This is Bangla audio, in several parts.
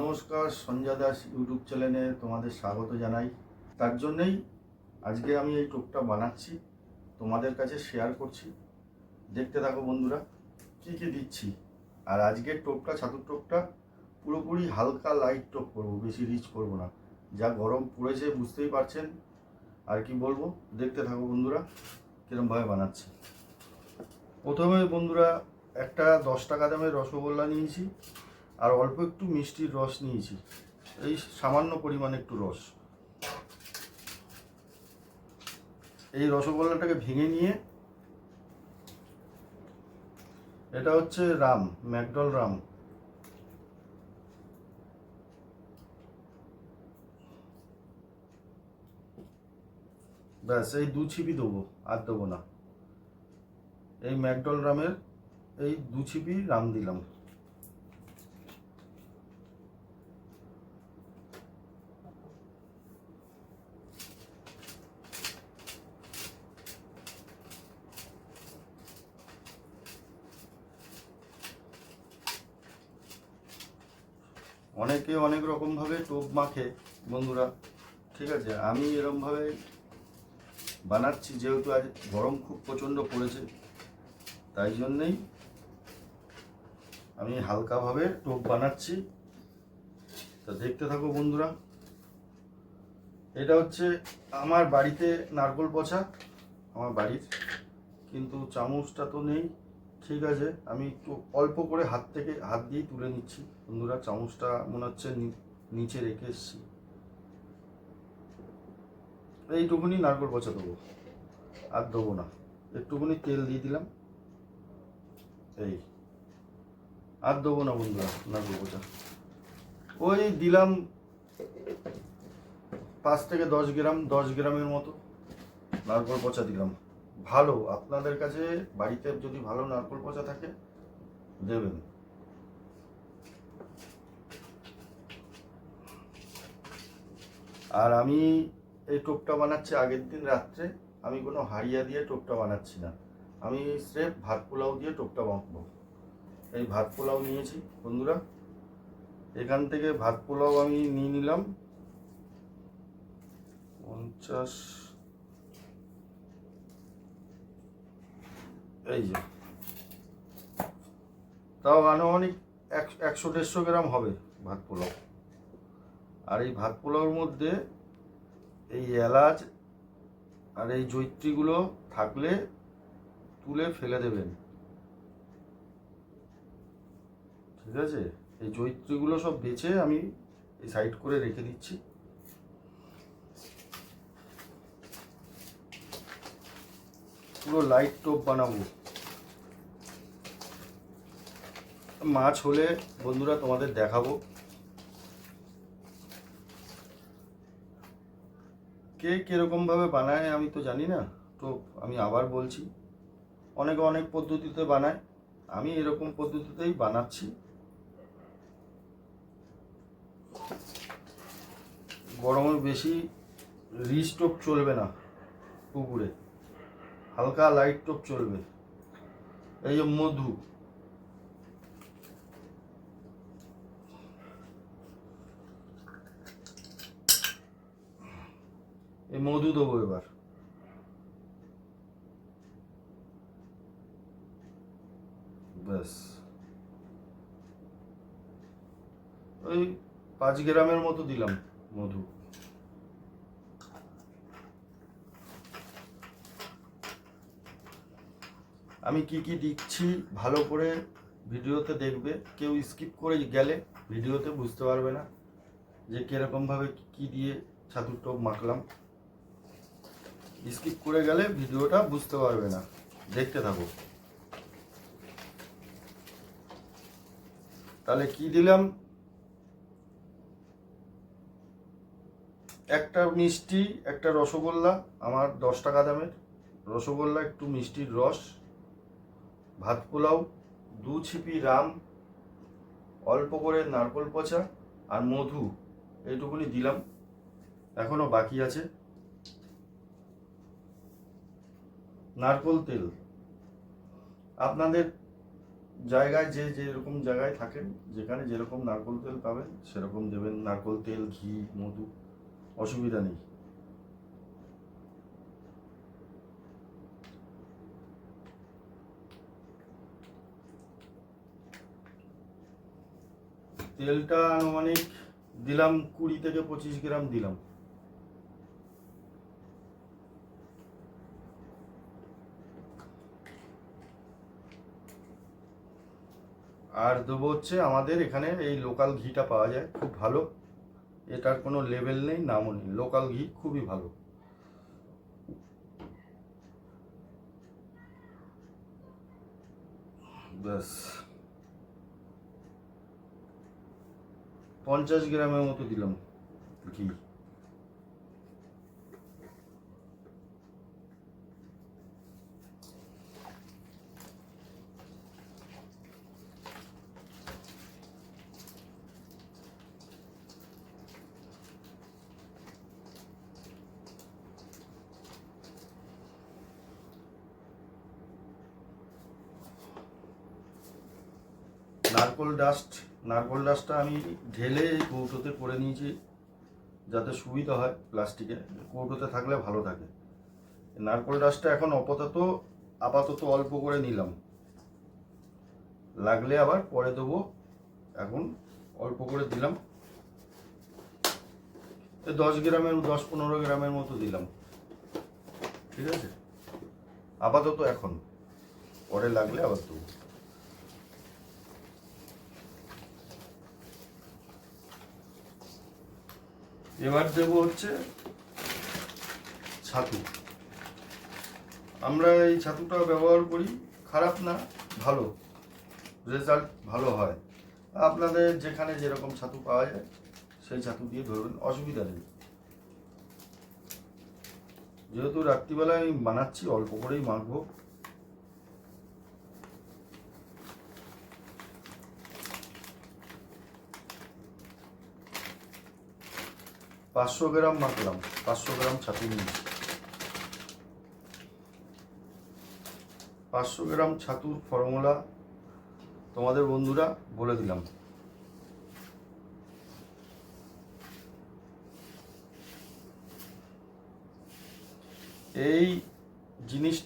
নমস্কার, সঞ্জয় দাস ইউটিউব চ্যানেলে তোমাদের স্বাগত জানাই। তার জন্যেই আজকে আমি এই টোপটা বানাচ্ছি, তোমাদের কাছে শেয়ার করছি। দেখতে থাকো বন্ধুরা, কি কি দিচ্ছি। আর আজকের টোপটা ছাতুর টোপটা পুরোপুরি হালকা লাইট টোপ করব, বেশি রিচ করব না। যা গরম পড়েছে বুঝতেই পারছেন। আর কি বলব, দেখতে থাকো বন্ধুরা কিরমভাবে বানাচ্ছি। প্রথমে বন্ধুরা, একটা দশ টাকা দামের রসগোল্লা নিয়েছি। আর অল্প একটু মিষ্টির রস নিয়েছি। এই সামান্য পরিমাণে একটু রস। এই রসগোল্লাটাকে ভেঙে নিয়ে এটা হচ্ছে রাম, ম্যাকডল রাম। ব্যাস, এই দু ছিপি দেবো, আর দেবো না। এই ম্যাকডল রামের এই দু ছিপি রাম দিলাম। অনেকে অনেক রকমভাবে টোপ মাখে বন্ধুরা, ঠিক আছে? আমি এরমভাবে বানাচ্ছি, যেহেতু আজ গরম খুব প্রচণ্ড পড়েছে, তাই জন্যেই আমি হালকাভাবে টোপ বানাচ্ছি। তা দেখতে থাকো বন্ধুরা। এটা হচ্ছে আমার বাড়িতে নারকোল পচা, আমার বাড়ির, কিন্তু চামচটা তো নেই। ঠিক আছে, আমি একটু অল্প করে হাত থেকে হাত দিয়ে তুলে নিচ্ছি। বন্ধুরা, চামচটা মনে হচ্ছে নিচে রেখে এসছি। এইটুকুনি নারকোল পচা দেবো। আর দেবো না। একটুকুনি তেল দিয়ে দিলাম। এই। আর দেবো না বন্ধুরা, নারকোল পচা। ওই দিলাম পাঁচ থেকে দশ গ্রাম, দশ গ্রামের মতো নারকোল পচা দিলাম। ভালো, আপনাদের কাছে বাড়িতে যদি ভালো নারকোল পচা থাকে, দেবেন। আর আমি এই টোপটা বানাচ্ছি আগের দিন রাত্রে, আমি কোনো হাড়িয়া দিয়ে টোপটা বানাচ্ছি না। আমি স্রেফ ভাত পোলাও দিয়ে টোপটা বাঁকবো এই ভাত পোলাও নিয়েছি, বন্ধুরা। এখান থেকে ভাত পোলাও আমি নিয়ে নিলাম। পঞ্চাশ এই যে। তাও আনুমানিক এক- একশো দেড়শো গ্রাম হবে ভাত পোলাও। আর এই ভাত পোলাওর মধ্যে এই এলাচ আর এই জৈত্রীগুলো থাকলে তুলে ফেলে দেবেন। ঠিক আছে? এই জৈত্রীগুলো সব বেছে আমি এই সাইড করে রেখে দিচ্ছি। পুরো লাইট টোপ বানাবো। মাছ হলে বন্ধুরা তোমাদের দেখাবো। কে কীরকম ভাবে বানায় আমি তো জানি না, তো আমি আবার বলছি। অনেকে অনেক পদ্ধতিতে বানায়, আমি এরকম পদ্ধতিতেই বানাচ্ছি। গরমে বেশি রিচ টোপ চলবে না পুকুরে। হালকা লাইট টোপ চলবে। এই যে মধু। এই মধু দেবো এবার। ব্যাস। ওই পাঁচ গ্রামের মতো দিলাম মধু। আমি কি কি দিচ্ছি ভালো করে ভিডিওতে দেখবে। কেউ স্কিপ করে গেলে ভিডিওতে বুঝতে পারবে না যে কিরকমভাবে কি দিয়ে ছাতুর টোপ মাখলাম। স্কিপ করে গেলে ভিডিওটা বুঝতে পারবে না। দেখতে থাকো। তাহলে কি দিলাম? একটা মিষ্টি, একটা রসগোল্লা, আমার দশ টাকা দামের। রসগোল্লা, একটু মিষ্টির রস। ভাত পোলাও, দু ছিপি রাম, অল্প করে নারকোল পচা আর মধু, এইটুকুনি দিলাম। এখনও বাকি আছে। নারকোল তেল। আপনাদের জায়গায় যে যেরকম জায়গায় থাকেন, যেখানে যেরকম নারকোল তেল পাবেন, সেরকম দেবেন। নারকোল তেল, ঘি, মধু, অসুবিধা নেই। তেলটা আনুমানিক দিলাম কুড়ি থেকে পঁচিশ গ্রাম দিলাম। আর দেবো হচ্ছে আমাদের এখানে এই লোকাল ঘিটা পাওয়া যায়, খুব ভালো। এটার কোনো লেভেল নেই, নামও নেই। লোকাল ঘি খুবই ভালো। ব্যাস। পঞ্চাশ গ্রামের মতো দিলাম ঘি নারকোল ডাস্ট নারকোল ডাস্টটা আমি ঢেলে কৌটোতে করে নিয়েছি, যাতে সুবিধা হয় প্লাস্টিকে। কৌটোতে থাকলে ভালো থাকে। নারকল ডাস্টটা এখন আপাতত আপাতত অল্প করে নিলাম। লাগলে আবার পরে দেবো। এখন অল্প করে দিলাম। দশ গ্রামের, দশ পনেরো গ্রামের মতো দিলাম। ঠিক আছে? আপাতত এখন। পরে লাগলে আবার দেবো। এবার দেবো হচ্ছে ছাতু। আমরা এই ছাতুটা ব্যবহার করি, খারাপ না, ভালো। রেজাল্ট ভালো হয়। আপনাদের যেখানে যেরকম ছাতু পাওয়া যায়, সেই ছাতু দিয়ে ধরবেন অসুবিধা নেই। যেহেতু রাত্রিবেলায় আমি বানাচ্ছি, অল্প করেই মাখবো পাঁচশো গ্রাম মাখলাম, পাঁচশো গ্রাম ছাতু নিয়েছি পাঁচশো গ্রাম ছাতুর ফর্মুলা তোমাদের বন্ধুরা বলে দিলাম। এই জিনিস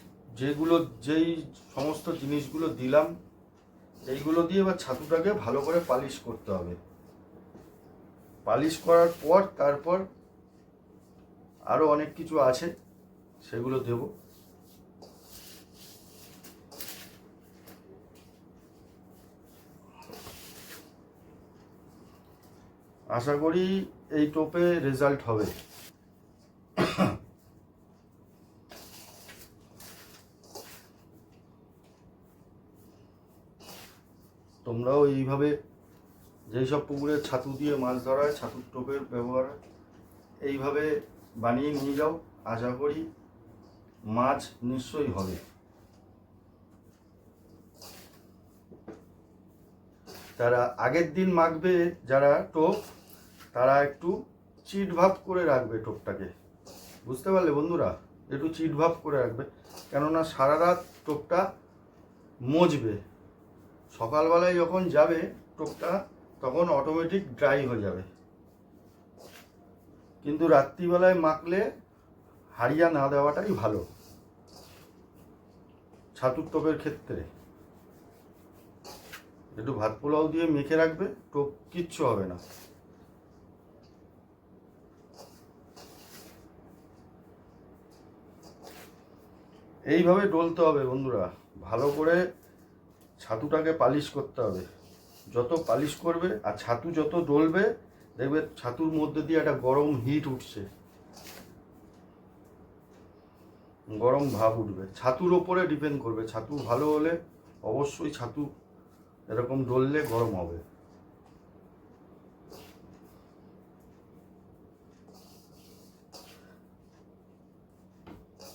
যেগুলো, যেই সমস্ত জিনিসগুলো দিলাম, এইগুলো দিয়ে এবার ছাতুটাকে ভালো করে পালিশ করতে হবে। পালিশ করার পর তারপর আরও অনেক কিছু আছে, সেগুলো দেব। আশা করি এই টোপে রেজাল্ট হবে। তোমরাও এইভাবে যেই সব পুকুরে ছাতু দিয়ে মাছ ধরা হয়, ছাতুর টোপের ব্যবহার এইভাবে বানিয়ে নিয়ে যাও, আশা করি মাছ নিশ্চয়ই হবে। তারা আগের দিন মাখবে যারা টোপ, তারা একটু চিট ভাব করে রাখবে টোপটাকে। বুঝতে পারলে বন্ধুরা? একটু চিট ভাব করে রাখবে। কেননা সারা রাত টোপটা মজবে। সকালবেলায় যখন যাবে, টোপটা তখন অটোমেটিক ড্রাই হয়ে যাবে। কিন্তু রাত্রিবেলায় মাখলে হারিয়া না দেওয়াটাই ভালো। ছাতুর টোপের ক্ষেত্রে। একটু ভাত পোলাও দিয়ে মেখে রাখবে, টোপ কিচ্ছু হবে না। এইভাবে ডলতে হবে বন্ধুরা। ভালো করে ছাতুটাকে পালিশ করতে হবে। যত পালিশ করবে আর ছাতু যত ডলবে, দেখবে ছাতুর মধ্যে দিয়ে একটা গরম হিট উঠছে। গরম ভাব উঠবে। ছাতুর ওপরে ডিপেন্ড করবে। ছাতু ভালো হলে অবশ্যই ছাতু এরকম ডললে গরম হবে।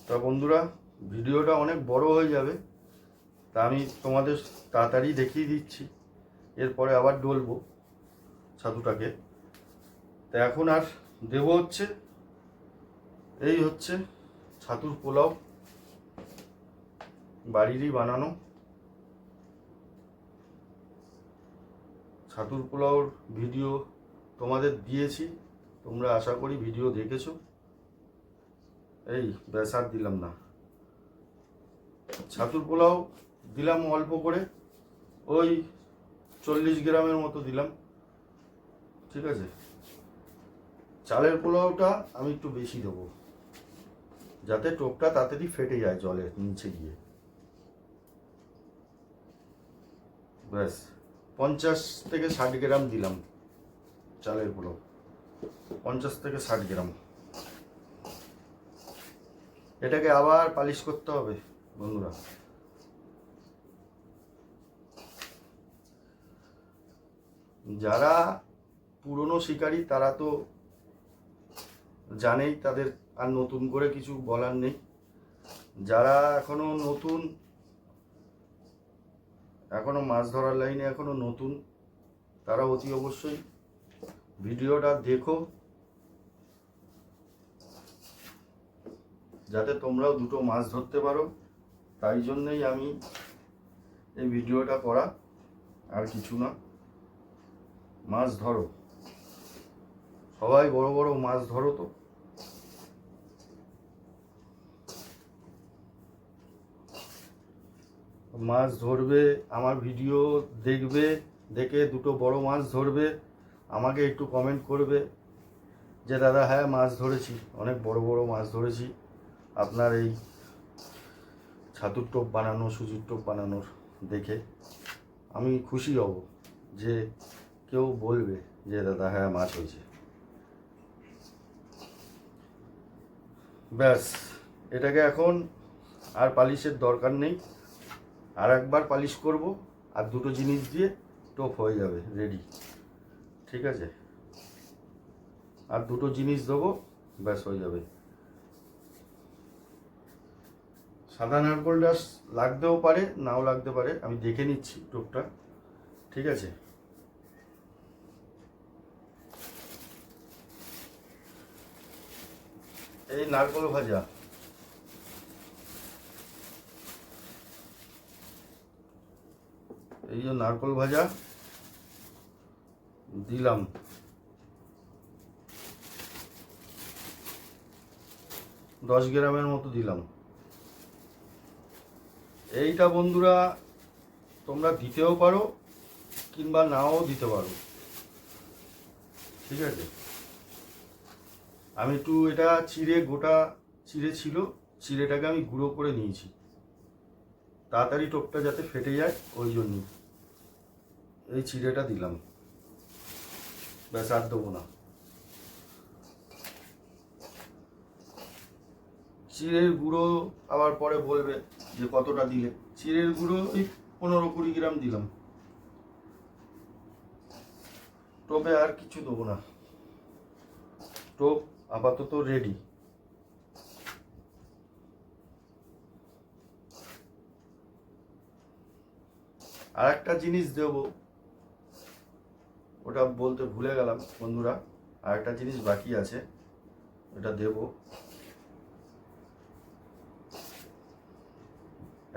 তা বন্ধুরা, ভিডিওটা অনেক বড় হয়ে যাবে। তা আমি তোমাদের তাড়াতাড়ি দেখিয়ে দিচ্ছি। এরপরে আবার ডলবো ছাতুটাকে। তা এখন আর দেব হচ্ছে, এই হচ্ছে ছাতুর পোলাও বাড়িরই বানানো। ছাতুর পোলাওর ভিডিও তোমাদের দিয়েছি, তোমরা আশা করি ভিডিও দেখেছ। এই ব্যাস, আর দিলাম না। ছাতুর পোলাও দিলাম অল্প করে। ওই চল্লিশ গ্রামের মতো দিলাম। ঠিক আছে? চালের পোলাওটা আমি একটু বেশি দেবো। যাতে টোপটা তাড়াতাড়ি ফেটে যায় জলের নিচে গিয়ে। ব্যাস, পঞ্চাশ থেকে ষাট গ্রাম দিলাম চালের পোলাও। পঞ্চাশ থেকে ষাট গ্রাম। এটাকে আবার পালিশ করতে হবে, বন্ধুরা। যারা পুরনো শিকারী, তারা তো জানেই তাদের আর নতুন করে কিছু বলার নেই। যারা এখনও নতুন, এখনও মাছ ধরার লাইনে এখনও নতুন, তারা অতি অবশ্যই ভিডিওটা দেখো। যাতে তোমরাও দুটো মাছ ধরতে পারো। তাই জন্যই আমি এই ভিডিওটা করা আর কিছু না। মাছ ধরো। সবাই বড় বড় মাছ ধরো তো। মাছ ধরবে, আমার ভিডিও দেখবে, দেখে দুটো বড় মাছ ধরবে, আমাকে একটু কমেন্ট করবে যে, দাদা হ্যাঁ মাছ ধরেছি, অনেক বড় বড় মাছ ধরেছি। আপনার এই ছাতুর টোপ বানানো, সুজির টোপ বানানোর দেখে আমি খুশি হব যে কেউ বলবে যে, দাদা হ্যাঁ মাছ হয়েছে। ব্যাস, এটাকে এখন আর পালিশের দরকার নেই। আর একবার পালিশ করব, আর দুটো জিনিস দিয়ে টোপ হয়ে যাবে রেডি ঠিক আছে? আর দুটো জিনিস দেবো, ব্যাস, হয়ে যাবে। সাদা নারকোলটা লাগতেও পারে, নাও লাগতে পারে, আমি দেখে নিচ্ছি টোপটা। ঠিক আছে? এই নারকোল ভাজা। এই যে নারকোল ভাজা, দিলাম। দশ গ্রামের মতো দিলাম। এইটা বন্ধুরা, তোমরা দিতেও পারো কিংবা নাও দিতে পারো। ঠিক আছে? আমি একটু এটা চিড়ে, গোটা চিড়ে ছিল, চিড়েটাকে আমি গুঁড়ো করে নিয়েছি। তাড়াতাড়ি টোপটা যাতে ফেটে যায়, ওই জন্যই এই চিড়েটা দিলাম। ব্যাস, আর দেবো না। চিড়ের গুঁড়ো আবার পরে বলবে যে কতটা দিলে। চিড়ের গুঁড়ো ওই পনেরো কুড়ি গ্রাম দিলাম। টোপে আর কিছু দেবো না। টোপ আপাতত রেডি আর একটা জিনিস দেব, ওটা বলতে ভুলে গেলাম বন্ধুরা আর একটা জিনিস বাকি আছে, ওটা দেব।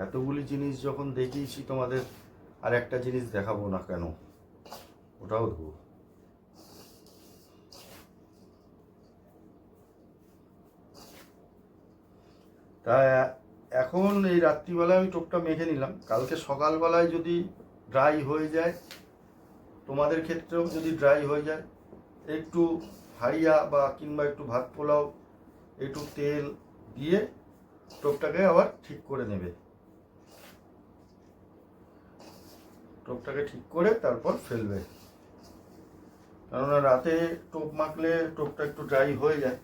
এতগুলি জিনিস যখন দেখিয়েছি তোমাদের আর একটা জিনিস দেখাবো না কেন, ওটাও দেবো। তা, এখন এই রাত্রিবেলায় আমি টোপটা মেখে নিলাম। কালকে সকালবেলায় যদি ড্রাই হয়ে যায়, তোমাদের ক্ষেত্রেও যদি ড্রাই হয়ে যায়, একটু হারিয়া বা কিংবা একটু ভাত পোলাও, একটু তেল দিয়ে টোপটাকে আবার ঠিক করে নেবে। টোপটাকে ঠিক করে তারপর ফেলবে। কেননা রাতে টোপ মাখলে টোপটা একটু ড্রাই হয়ে যায়।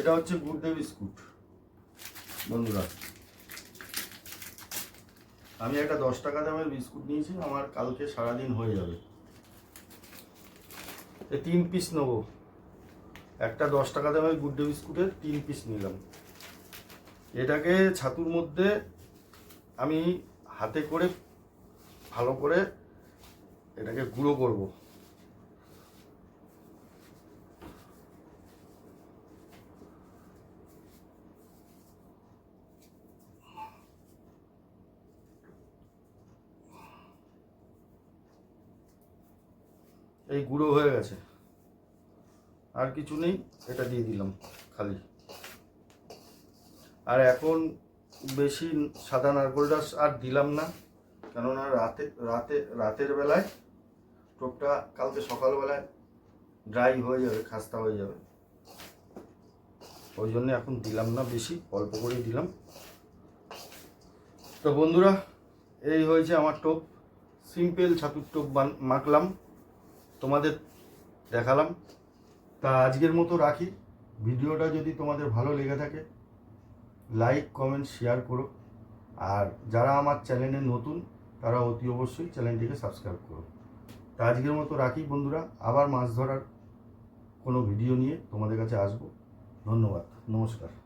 এটা হচ্ছে গুডডে বিস্কুট বন্ধুরা, আমি একটা দশ টাকা দামের বিস্কুট নিয়েছি, আমার কালকে সারাদিন হয়ে যাবে। তিন পিস নেব। একটা দশ টাকা দামের গুডডে বিস্কুটের তিন পিস নিলাম। এটাকে ছাতুর মধ্যে আমি হাতে করে ভালো করে এটাকে গুঁড়ো করব। এই গুঁড়ো হয়ে গেছে। আর কিছু নেই এটা দিয়ে দিলাম খালি। আর এখন বেশি সাদা নারকোলটা আর দিলাম না, কেননা রাতে রাতে, রাতের বেলায় টোপটা কালকে সকালবেলায় ড্রাই হয়ে যাবে, খাস্তা হয়ে যাবে। ওই জন্য এখন দিলাম না বেশি, অল্প করেই দিলাম। তো বন্ধুরা, এই হয়েছে আমার টোপ। সিম্পল ছাতুর টোপ বান- মাখলাম। তোমাদের দেখালাম। তা আজকের মতো রাখি। ভিডিওটা যদি তোমাদের ভালো লেগে থাকে লাইক কমেন্ট শেয়ার করো। আর যারা আমার চ্যানেলে নতুন, তারা অতি অবশ্যই চ্যানেলটিকে সাবস্ক্রাইব করো। তা আজকের মতো রাখি বন্ধুরা। আবার মাছ ধরার কোনো ভিডিও নিয়ে তোমাদের কাছে আসব। ধন্যবাদ। নমস্কার।